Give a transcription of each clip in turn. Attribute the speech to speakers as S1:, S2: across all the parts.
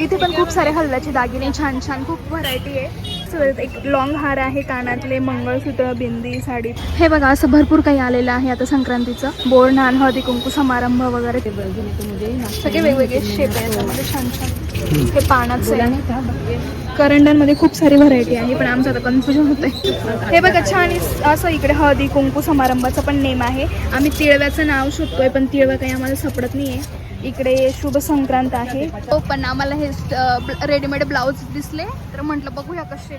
S1: इथे पण खूप सारे हलव्याचे दागिने छान छान खूप व्हरायटी आहे. सो एक लॉंग हार आहे कानातले मंगळसूत्र बिंदी साडी. हे बघा असं भरपूर काही आलेलं आहे आता संक्रांतीचं. बोर नान हळदी कुंकू समारंभ वगैरे. सगळे वेगवेगळे शेप आहे छान छान. हे पानाचं आहे. करंडांमध्ये खूप सारी व्हरायटी आहे पण आमचं आता कन्फ्युजन होतंय. हे बघा छान असं इकडे हळदी कुंकू समारंभाचा पण नेम आहे. आम्ही तिळव्याचं नाव शोधतोय पण तिळवा काही आम्हाला सापडत नाही आहे इकडे शुभ संक्रांत आहे. हो पण आम्हाला हे रेडीमेड ब्लाऊज दिसले तर म्हटलं बघूया कसे.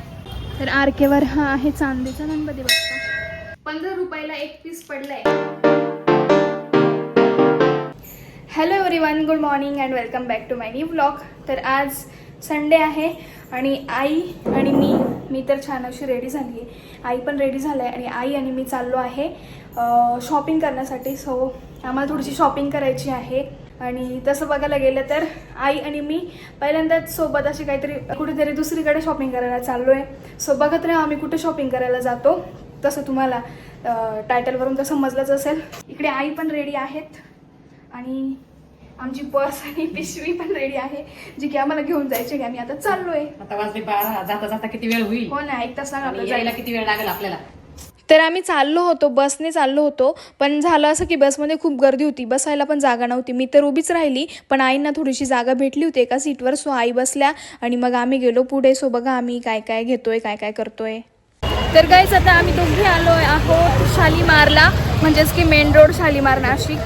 S1: तर आरकेवर हा आहे चांदीचा गणपती बाप्पा. पंधरा रुपयाला एक पीस पडलाय. Hello everyone good morning and welcome back to my new blog तर आज संडे आहे आणि आई आणि मी मी तर छान अशी रेडी झाली आहे आई पण रेडी झालं आहे आणि आई आणि मी चाललो आहे. शॉपिंग करण्यासाठी. सो आम्हाला थोडीशी शॉपिंग करायची आहे. आणि तसं बघायला गेलं तर आई आणि मी पहिल्यांदाच सोबत अशी काहीतरी कुठेतरी दुसरीकडे शॉपिंग करायला चाललो आहे सो बघत राहा आम्ही कुठे शॉपिंग करायला जातो. तसं तुम्हाला टायटलवरून तर समजलंच असेल. इकडे आई पण रेडी आहेत. आणि आमची पर्स आणि पिशवी पण रेडी आहे जी की आम्हाला घेऊन जायची की आम्ही आता चाललोय.
S2: आता वाजले बारा. जाता जाता किती वेळ होईल?
S1: हो ना एक तास लागला
S2: किती वेळ लागेल आपल्याला?
S1: तर आम्ही चाललो होतो बसने चाललो होतो. पण झालं असं की बसमध्ये खूप गर्दी होती. बसायला पण जागा नव्हती. मी तर उभीच राहिली पण आईंना थोडीशी जागा भेटली होती एका सीटवर. सो आई बसल्या आणि मग आम्ही गेलो पुढे. सो बघा आम्ही काय काय घेतोय काय काय करतोय. तर काहीच आता आम्ही दोघी आलो आहोत शालीमारला. म्हणजेच की मेन रोड शालीमार नाशिक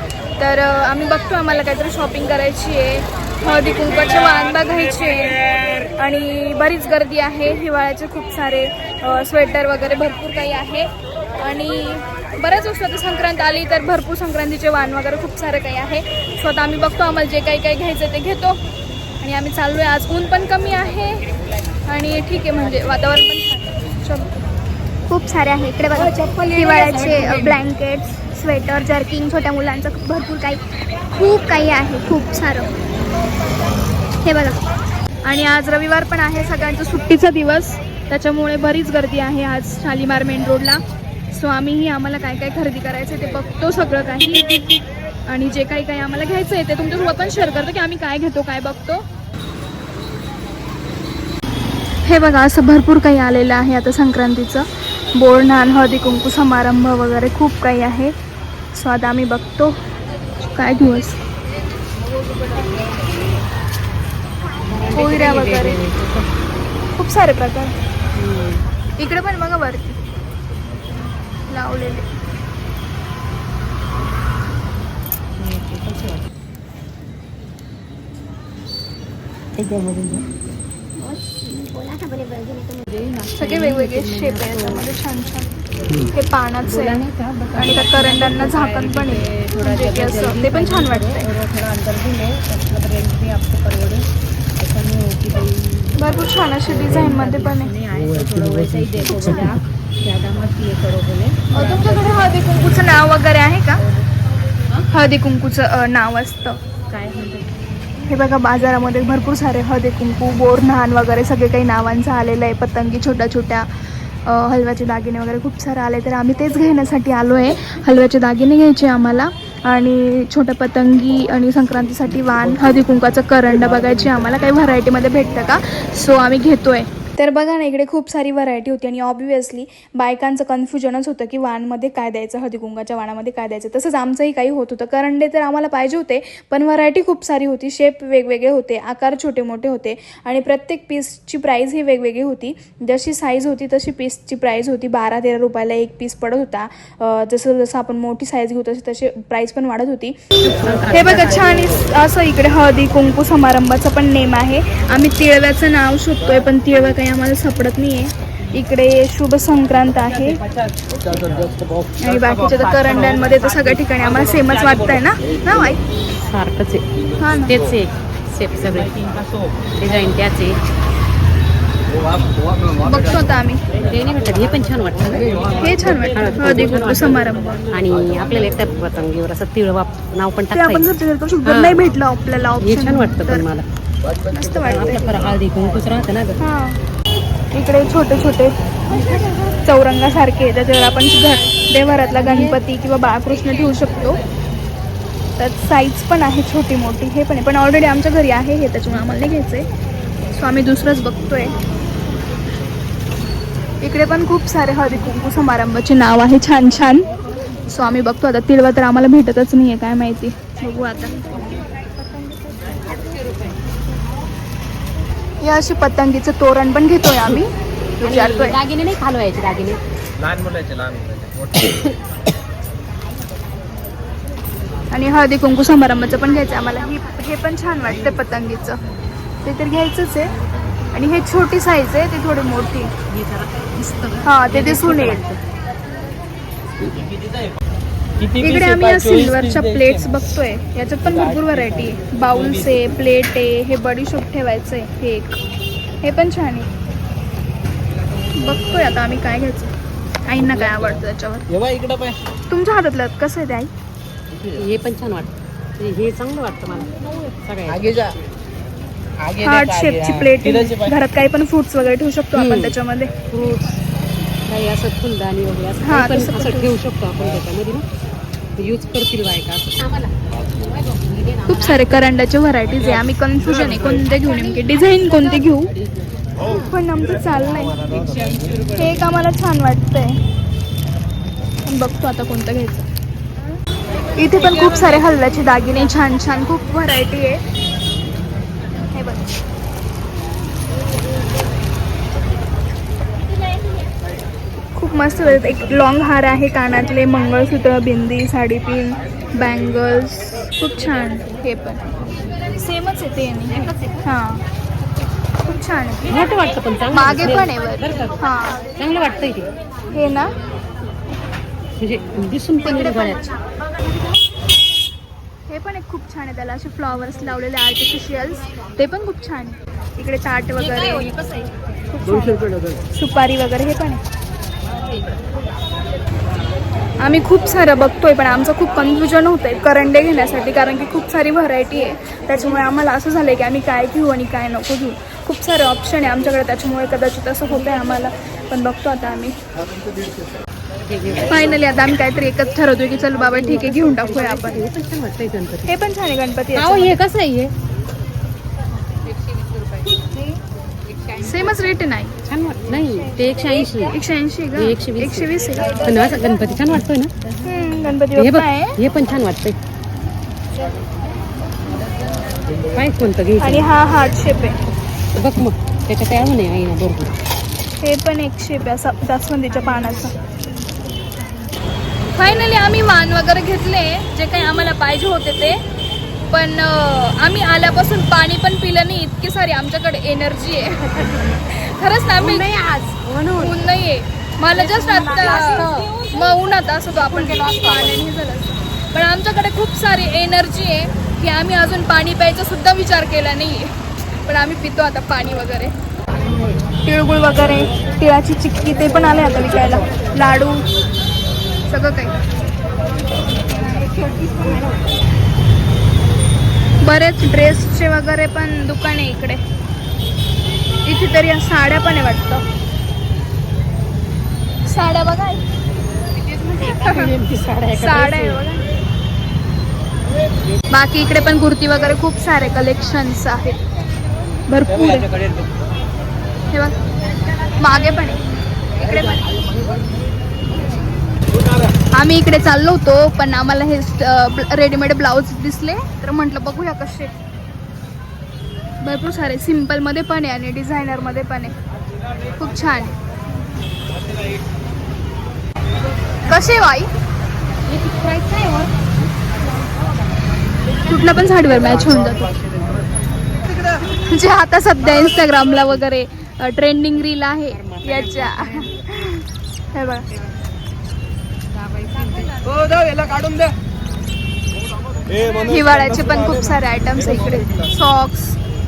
S1: तर आम्ही बघतो आम्हाला काहीतरी शॉपिंग करायची आहे. हळदी कुंकवाचे वाण बघायचे आहे. आणि बरीच गर्दी आहे. हिवाळ्याचे खूप सारे स्वेटर वगैरे भरपूर काही आहे. आणि बऱ्याच वस्तू आता संक्रांत आली तर भरपूर संक्रांतीचे वाण वगैरे खूप सारं काही आहे. सो आता आम्ही बघतो आम्हाला जे काही काही घ्यायचं ते घेतो. आणि आम्ही चाललो आहे आज ऊन पण कमी आहे. आणि ठीक आहे म्हणजे वातावरण पण छान खूप सारे आहे. इकडे बघा. हिवाळ्याचे ब्लँकेट्स स्वेटर जर्किंग छोट्या मुलांचं भरपूर काही खूप काही आहे. खूप सारं. हे बघा. आणि आज रविवार पण आहे. सगळ्यांचा सुट्टीचा दिवस. त्याच्यामुळे बरीच गर्दी आहे आज शालीमार मेन रोडला सो आम्हीही आम्हाला काय काय खरेदी करायचं ते बघतो सगळं काही. आणि जे काही काही आम्हाला घ्यायचं आहे ते तुमच्यासोबत पण शेअर करतो की आम्ही काय घेतो काय बघतो. हे बघा असं भरपूर काही आलेलं आहे आता संक्रांतीचं. बोरणान हळदी कुंकू समारंभ वगैरे खूप काही आहे. सो आता आम्ही बघतो काय दिवस. कोयऱ्या वगैरे. खूप सारे प्रकार. इकडे पण बघा वरती. लावलेले. सगळे वेगवेगळे शेप आहे याच्यामध्ये छान छान हे पानाचं आहे आणि त्या करंडांना झाकण पण आहे. म्हणजे की असं ते पण छान वाटतंय. भरपूर छान असे डिझाईन मध्ये पण आहे. अ, तुमच्याकडे हळदी कुंकूचं नाव वगैरे आहे का? हळदी कुंकूचं नाव असतं.
S2: काय
S1: हे बघा बाजारामध्ये भरपूर सारे हळदी कुंकू बोर नान वगैरे सगळे काही नावांचं आलेलं आहे. पतंगी छोट्या छोट्या हलव्याचे दागिने वगैरे खूप सारे आले. तर आम्ही तेच घेण्यासाठी आलो आहे हलव्याचे दागिने घ्यायचे आम्हाला. आणि छोट्या पतंगी आणि संक्रांतीसाठी वाण हळदी कुंकाचं करंड बघायची आम्हाला. काही व्हरायटीमध्ये भेटतं का? सो आम्ही घेतोय. तर बघा ना इकडे खूप सारी व्हरायटी होती आणि ऑब्वियसली बायकांचं कन्फ्युजनच होतं की वाणमध्ये काय द्यायचं हळदीकुंगाच्या वाणामध्ये काय द्यायचं. तसंच आमचंही काही होत होतं. करंडे तर आम्हाला पाहिजे होते पण व्हरायटी खूप सारी होती. शेप वेगवेगळे होते आकार छोटे मोठे होते आणि प्रत्येक पीसची प्राईस ही वेगवेगळी होती. जशी साईज होती तशी पीसची प्राईस होती. बारा तेरा रुपयाला एक पीस पडत होता. जसं जसं आपण मोठी साईज घेऊ तशी तशी प्राईस पण वाढत होती. हे बघा छान असं इकडे हळदी कुंकू समारंभाचं पण नेम आहे. आम्ही तिळव्याचं नाव शोधतोय पण तिळवं काही आम्हाला सापडत नाहीये. इकडे शुभ संक्रांत आहे. आणि बाकीच्या तर करंड्यांमध्ये तर सगळ्या ठिकाणी आम्हाला सेमच वाटतंय ना? ना आई
S2: सारखंच आहे.
S1: हा
S2: तेच आहे. सेप सगळे. डिझाईन त्याच आहे.
S1: बघतो आता आम्ही.
S2: ते नाही वाटत. हे पण छान वाटतं.
S1: हे छान वाटतं. समारंभ.
S2: आणि आपल्याला एकट्या पतंगीवर असं तिळ वाप नाव पण
S1: आपण
S2: टाकता
S1: करू शकतो. नाही भेटलं आपल्याला
S2: हे छान वाटतं पण मला.
S1: मस्त
S2: खरं हळदी कुंकूच राहतं ना गं?
S1: इकडे छोटे छोटे चौरंगासारखे त्याच्यावर आपण घर देवघरातला गणपती किंवा बाळकृष्ण ठेवू शकतो. त्यात साईज पण आहे छोटी मोठी हे पण आहे. पण ऑलरेडी आमच्या घरी आहे हे त्याच्यामुळे आम्हाला नाही घ्यायचं आहे सो आम्ही दुसरंच बघतोय. इकडे पण खूप सारे हळदी कुंकू समारंभाचे नाव आहे छान छान. सो आम्ही बघतो. आता तिळवा तर आम्हाला भेटतच नाही आहे काय माहिती. बघू आता. हे अशी पतंगीचं तोरण पण घेतोय आम्ही.
S2: दागिने नाही खालवायचे दागिने
S3: लहान मुलाचे लहान मुलाचे. मोठे.
S1: आणि हळदी कुंकू समारंभाचं पण घ्यायचं आम्हाला. ही हे पण छान वाटतं पतंगीचं. ते तर घ्यायचंच आहे. आणि हे छोटी साईज आहे ती थोडी मोठी.
S2: हे
S1: ते दिसून येईल. इकडे आम्ही या सिल्वरच्या प्लेट्स बघतोय. याच्यात पण भरपूर व्हरायटी आहे बाउल्स आहे प्लेट आहे हे बडीशोप ठेवायचं आहे हे एक. हे पण छान आहे. बघतोय आता आम्ही काय घ्यायचं. आईंना काय आवडतं त्याच्यावर.
S3: येवा इकडं पाय.
S1: तुमच्या हातातलं कसं आहे ते आई?
S2: हे पण छान वाटतं. हे- चांगलं वाटतं मला. सगळ्या
S3: आगे जा. आगे
S1: हार्ट शेपची
S3: हा.
S1: प्लेट. घरात काही पण फ्रुट्स वगैरे ठेवू शकतो आपण. त्याच्यामध्ये.
S2: फ्रूट्स काही असं फुलदाणी वगैरे असं ठेवू शकतो आपण त्याच्यामध्ये ना. यूज करतील बायका असं आम्हाला.
S1: खूप सारे करंडाचे व्हरायटीज आहे. आम्ही कन्फ्युजन आहे. कोणते घेऊ नेमके? डिझाईन कोणते घेऊ? पण आमचं चाललंय. हे एक आम्हाला छान वाटतंय. बघतो आता कोणतं घ्यायचं. इथे पण खूप सारे हलव्याचे दागिने छान छान खूप व्हरायटी आहे हे बघ खूप मस्त वाटत एक लॉंग हार आहे कानातले मंगळसूत्र बिंदी साडीपिन बँगल्स खूप छान. हे पण. सेमच आहे ते हां. खूप छान आहे.
S2: मोठं वाटतं पण चांगलं.
S1: मागे पण आहे
S2: बरं
S1: वर
S2: का?
S1: हां.
S2: चांगलं वाटतंय ते.
S1: हे ना?
S2: म्हणजे दिसून पण गळ्यात
S1: हे पण एक खूप छान आहे. त्याला असे फ्लॉवर्स लावलेले आर्टिफिशियल्स ते पण खूप छान आहे. इकडे ताट वगैरे. खूप छान. सुपारी वगैरे. हे पण आहे. आम्ही खूप सारं बघतोय पण आमचं खूप कन्फ्युजन होतंय करंडे घेण्यासाठी कारण की खूप सारी व्हरायटी आहे. त्याच्यामुळे आम्हाला असं झालं की आम्ही काय घेऊ आणि काय नको घेऊ. खूप सारे ऑप्शन आहे आमच्याकडे त्याच्यामुळे कदाचित असं होतं आहे आम्हाला पण बघतो आता आम्ही. फायनली आता आम्ही काहीतरी एकच ठरवतोय की चल बाबा ठीक आहे घेऊन टाकूया आपण.
S2: हे पण छान गणपती
S1: आहे गणपती
S2: हे कसं आहे
S1: सेमच रेट आहे नाही
S2: छान वाटत. नाही ते एकशे ऐंशी.
S1: एकशे ऐंशी
S2: हे एकशे वीस.
S1: एकशे वीस आहे का?
S2: पण असं गणपती छान वाटतोय ना?
S1: हम्म, गणपती
S2: हे बघ
S1: बाप्पा आहे
S2: हे पण छान वाटतंय. काय कोणतं
S1: आणि
S2: घ्यायचं
S1: हा हार्ट शेप आहे.
S2: बघ मग त्याच्यात काय म्हणे आहे ना बरोबर
S1: हे पण एक शेप आहे असा जास्वंदीच्या पानाचा. फायनली आम्ही वाण वगैरे घेतले जे काही आम्हाला पाहिजे होते ते. पण आम्ही आल्यापासून पाणी पण पिलं नाही इतकी सारी आमच्याकडे एनर्जी आहे. खरंच ना आम्ही आज ऊन नाहीये मला जस्ट आता मग उन्हात असं तो आपण हे झालं असतं. पण आमच्याकडे खूप सारी एनर्जी आहे की आम्ही अजून पाणी प्यायचा सुद्धा विचार केला नाहीये पण आम्ही पितो आता पाणी वगैरे. तिळगुळ वगैरे तिळाची चिक्की ते पण आले आता विकायला. लाडू. सगळं काही. बरेच ड्रेसचे वगैरे पण दुकान आहे इकडे. इथे तरी साड्या पण आहे वाटतं. साड्या बघा. साड्या आहे बघा. बाकी इकडे पण कुर्ती वगैरे खूप सारे कलेक्शन्स आहेत. भरपूर हे बघ. मागे पण आहे. इकडे पण आम्ही इकडे चाललो होतो पण आम्हाला हे रेडीमेड ब्लाऊज दिसले. तर म्हटलं बघूया कसे. भरपूर सारे सिंपलमध्ये पण आहे आणि डिझायनरमध्ये पण आहे. खूप छान आहे. कसे वाई कुठलं पण साडीवर मॅच होऊन जातो. म्हणजे आता सध्या इंस्टाग्रामला वगैरे ट्रेंडिंग रील आहे याच्या हे बघा.
S3: हो जाऊ याला काढून द्या
S1: हिवाळ्याचे पण खूप सारे आयटम्स आहे इकडे. सॉक्स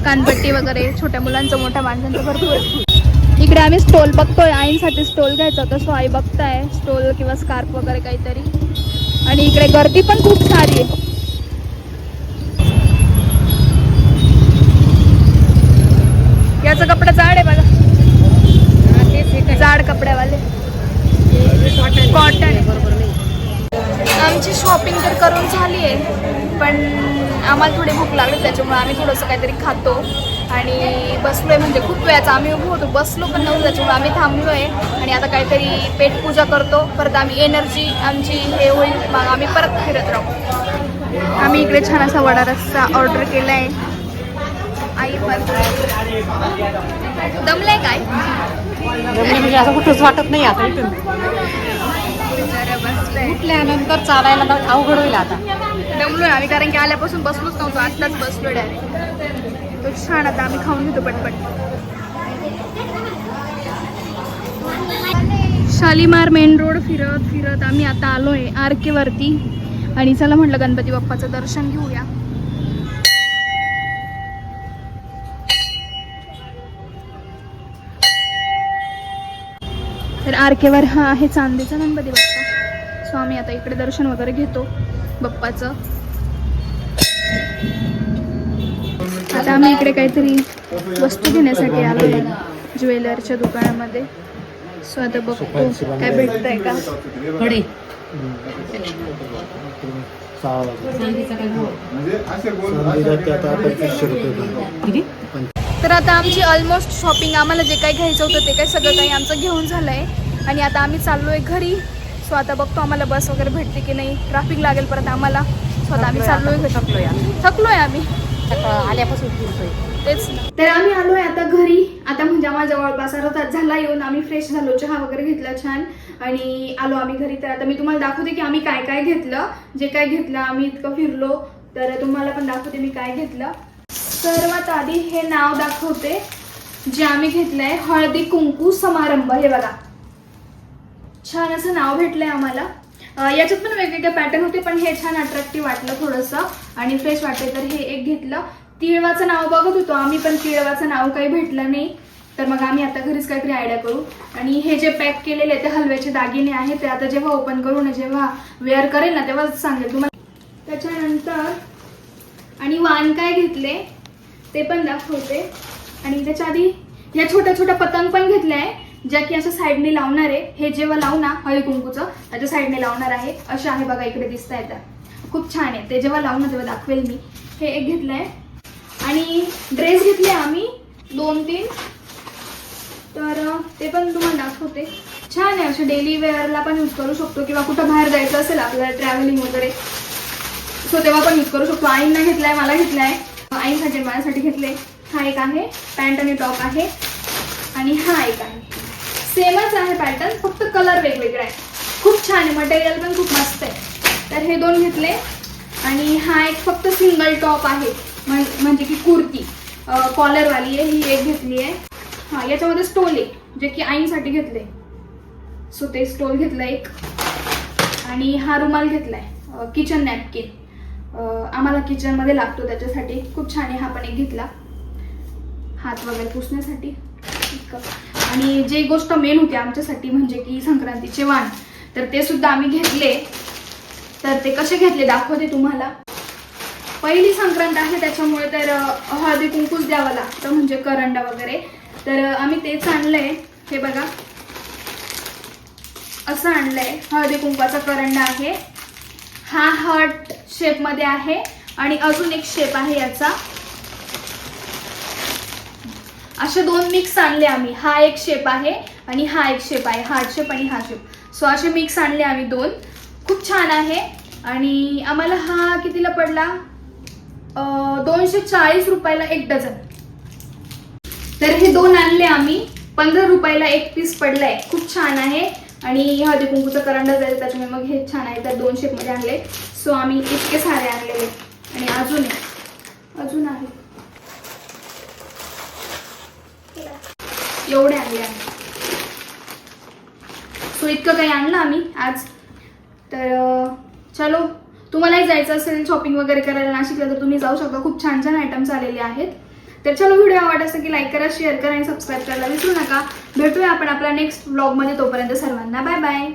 S1: कानपट्टी वगैरे छोट्या मुलांचं मोठ्या माणसांचं भरपूर. इकडे आम्ही स्टॉल बघतोय. आईंसाठी स्टॉल घ्यायचा होता. सो आई बघताय. स्टॉल किंवा स्कार्फ वगैरे काहीतरी. आणि इकडे गर्दी पण खूप सारी आहे. याचा कपडा जाड आहे बघा. जाड कपड्यावाले. कॉटन आमची शॉपिंग तर करून झाली आहे पण आम्हाला थोडी भूक लागली त्याच्यामुळे आम्ही थोडंसं काहीतरी खातो. आणि बसलोय म्हणजे खूप वेळाचा. आम्ही उभं होतो बसलो पण नव्हतं त्याच्यामुळे आम्ही थांबलोय. आणि आता काहीतरी पेट पूजा करतो. परत आम्ही एनर्जी आमची हे होईल. मग आम्ही परत फिरत राहू. आम्ही इकडे छान असा वडा रस्सा ऑर्डर केला आहे आई पण. दमलाय काय?
S2: म्हणजे असं कुठंच वाटत नाही आता इथून. उठल्यानंतर चालायला अवघड होईल आता.
S1: दमलोय आम्ही कारण की आल्यापासून बसलोच नव्हतो आत्ताच बसलो डायरेक्ट तो छान आता आम्ही खाऊन घेतो पटपट. शालीमार मेन रोड फिरत फिरत आम्ही आता आलोय आर के वरती. आणि चला म्हटलं गणपती बाप्पाचं दर्शन घेऊया. तर आर केवर हा आहे चांदीचा गणपती बाप्पा. सो आम्ही आता इकडे दर्शन वगैरे घेतो बाप्पाचं. आता आम्ही इकडे काहीतरी वस्तू घेण्यासाठी आलो ज्वेलरच्या दुकानामध्ये. सो आता बघतो काय का?
S2: कडे
S4: म्हणजे असे
S2: किती?
S1: तर आता आमची ऑलमोस्ट शॉपिंग आम्हाला जे काही घ्यायचं होतं ते काही सगळं काही आमचं घेऊन झालं आहे आणि आता आम्ही चाललो आहे घरी. सो आता बघतो आम्हाला बस वगैरे भेटते की नाही. ट्रॅफिक लागेल परत आम्हाला. सो आता आम्ही चाललो आहे
S2: थकलोय आम्ही. आल्यापासून फिरतोय
S1: तेच तर आम्ही आलोय आता घरी. आता म्हणजे आम्हाला जवळपास अर्धा तास झाला. येऊन आम्ही फ्रेश झालो. चहा वगैरे घेतला छान. आणि आलो आम्ही घरी. तर आता मी तुम्हाला दाखवते की आम्ही काय काय घेतलं. जे काय घेतलं आम्ही इतकं फिरलो. तर तुम्हाला पण दाखवते मी काय घेतलं. सर्वात आधी हे नाव दाखवते. जे आम्ही घेतलंय हळदी कुंकू समारंभ. हे बघा. छान असं नाव भेटलंय आम्हाला. याच्यात पण वेगवेगळे पॅटर्न होते पण हे छान अट्रॅक्टिव्ह वाटलं थोडंसं. आणि फ्रेश वाटलं तर हे एक घेतलं. तिळवाचं नाव बघत होतो आम्ही पण तिळवाचं नाव काही भेटलं नाही. तर मग आम्ही आता घरीच काहीतरी आयडिया करू. आणि हे जे पॅक केलेले ते हलव्याचे दागिने आहेत. ते आता जेव्हा ओपन करू ना जेव्हा वेअर करेल ना तेव्हाच सांगेल तुम्हाला. त्याच्यानंतर आणि वाण काय घेतले ते पण दाखवते. आणि त्याच्या आधी ह्या छोट्या छोट्या पतंग पण घेतल्या आहे. ज्या की अशा साईडने लावणार आहे हे जेव्हा लावू ना हळदी कुंकूचं त्याच्या साईडने लावणार आहे अशा आहे बघा इकडे दिसत आहेत खूप छान आहे. ते जेव्हा लावू ना तेव्हा दाखवेल मी. हे एक घेतलंय. आणि ड्रेस घेतले आम्ही दोन तीन. तर ते पण तुम्हाला दाखवते. छान आहे. असे डेली वेअरला पण यूज करू शकतो. किंवा कुठं बाहेर जायचं असेल आपल्याला ट्रॅव्हलिंग वगैरे. सो तेव्हा पण यूज करू शकतो. आईंना घेतलाय मला घेतलाय. आईसाठी माझ्यासाठी घेतले. हा एक आहे. पॅन्ट आणि टॉप आहे. आणि हा एक आहे. आहे पॅटर्न फक्त कलर वेगवेगळा आहे खूप छान आहे मटेरियल पण खूप मस्त आहे. तर हे दोन घेतले. आणि हा एक फक्त सिंगल टॉप आहे. म्हणजे की कुर्ती. कॉलरवाली आहे ही एक घेतली आहे. हां याच्यामध्ये स्टोल आहे जे की आईंसाठी घेतले. सो ते स्टोल घेतलं एक. आणि हा रुमाल घेतलाय किचन नॅपकिन आम्हाला किचनमध्ये लागतो त्याच्यासाठी. खूप छान आहे हा पण एक घेतला. हात वगैरे पुसण्यासाठी. आणि जे गोष्ट मेन होती आमच्यासाठी म्हणजे की संक्रांतीचे वाण तर ते सुद्धा आम्ही घेतले. तर ते कसे घेतले दाखवते तुम्हाला. पहिली संक्रांत आहे त्याच्यामुळे तर हळदी कुंकूच द्यावं लागतं म्हणजे करंडा वगैरे. तर आम्ही तेच आणलंय. हे बघा. असं आणलंय. हळदी कुंकवाचा करंडा आहे. हा हार्ट शेपमध्ये आहे आणि अजून एक शेप आहे याचा. असे दोन मिक्स आणले आम्ही. हा एक शेप आहे आणि हा एक शेप आहे. हा शेप आणि हा शेप सो असे मिक्स आणले आम्ही दोन. खूप छान आहे. आणि आम्हाला हा कितीला पडला? दोनशे चाळीस रुपयाला एक डझन तर हे दोन आणले आम्ही. पंधरा रुपयाला एक पीस पडलाय. खूप छान आहे. आणि हळदी कुंकूचं करंडा जायचं त्याच्यामुळे मग हे छान आहे. तर दोन शेपमध्ये आणले. सो आम्ही इतके सारे आणलेले आणि अजून आहे अजून आहे एवढे आणले आम्ही सो इतकं काही आणलं आम्ही आज. तर चलो तुम्हालाही जायचं असेल शॉपिंग वगैरे करायला नाशिकला तर तुम्ही जाऊ शकता. खूप छान छान आयटम्स आलेले आहेत. तर चलो व्हिडिओ आवडत असेल की लाईक करा शेअर करा आणि सबस्क्राईब करायला विसरू नका. भेटूया आपण आपल्या नेक्स्ट ब्लॉगमध्ये तोपर्यंत सर्वांना. Bye bye